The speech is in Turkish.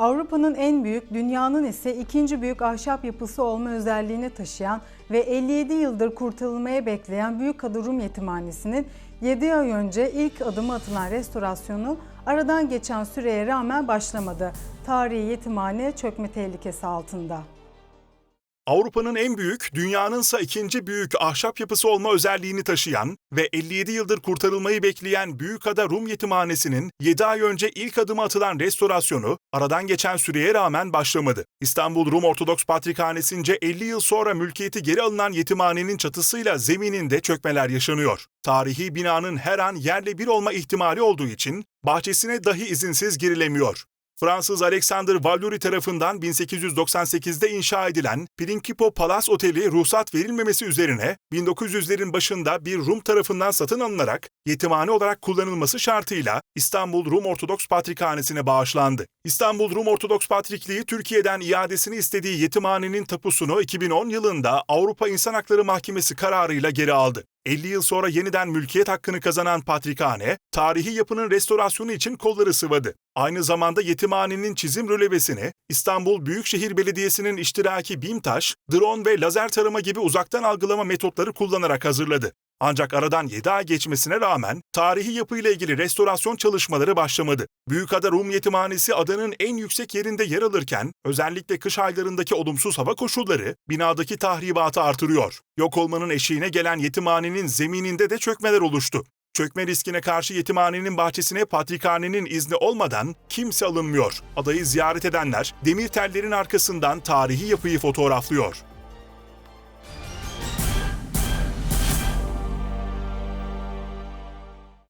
Avrupa'nın en büyük, dünyanın ise ikinci büyük ahşap yapısı olma özelliğini taşıyan ve 57 yıldır kurtarılmaya bekleyen Büyükada Rum Yetimhanesi'nin 7 ay önce ilk adımı atılan restorasyonu aradan geçen süreye rağmen başlamadı. Tarihi yetimhane çökme tehlikesi altında. Avrupa'nın en büyük, dünyanınsa ikinci büyük ahşap yapısı olma özelliğini taşıyan ve 57 yıldır kurtarılmayı bekleyen Büyükada Rum Yetimhanesi'nin 7 ay önce ilk adımı atılan restorasyonu aradan geçen süreye rağmen başlamadı. İstanbul Rum Ortodoks Patrikhanesi'nce 50 yıl sonra mülkiyeti geri alınan yetimhanenin çatısıyla zemininde çökmeler yaşanıyor. Tarihi binanın her an yerle bir olma ihtimali olduğu için bahçesine dahi izinsiz girilemiyor. Fransız Alexander Valory tarafından 1898'de inşa edilen Principo Palace Oteli ruhsat verilmemesi üzerine 1900'lerin başında bir Rum tarafından satın alınarak yetimhane olarak kullanılması şartıyla İstanbul Rum Ortodoks Patrikhanesi'ne bağışlandı. İstanbul Rum Ortodoks Patrikliği Türkiye'den iadesini istediği yetimhanenin tapusunu 2010 yılında Avrupa İnsan Hakları Mahkemesi kararıyla geri aldı. 50 yıl sonra yeniden mülkiyet hakkını kazanan Patrikhane, tarihi yapının restorasyonu için kolları sıvadı. Aynı zamanda yetimhanenin çizim rölevesini İstanbul Büyükşehir Belediyesi'nin iştiraki BİMTAŞ, drone ve lazer tarama gibi uzaktan algılama metotları kullanarak hazırladı. Ancak aradan 7 ay geçmesine rağmen tarihi yapıyla ilgili restorasyon çalışmaları başlamadı. Büyükada Rum Yetimhanesi adanın en yüksek yerinde yer alırken özellikle kış aylarındaki olumsuz hava koşulları binadaki tahribatı artırıyor. Yok olmanın eşiğine gelen yetimhanenin zemininde de çökmeler oluştu. Çökme riskine karşı yetimhanenin bahçesine patrikhanenin izni olmadan kimse alınmıyor. Adayı ziyaret edenler demir tellerin arkasından tarihi yapıyı fotoğraflıyor.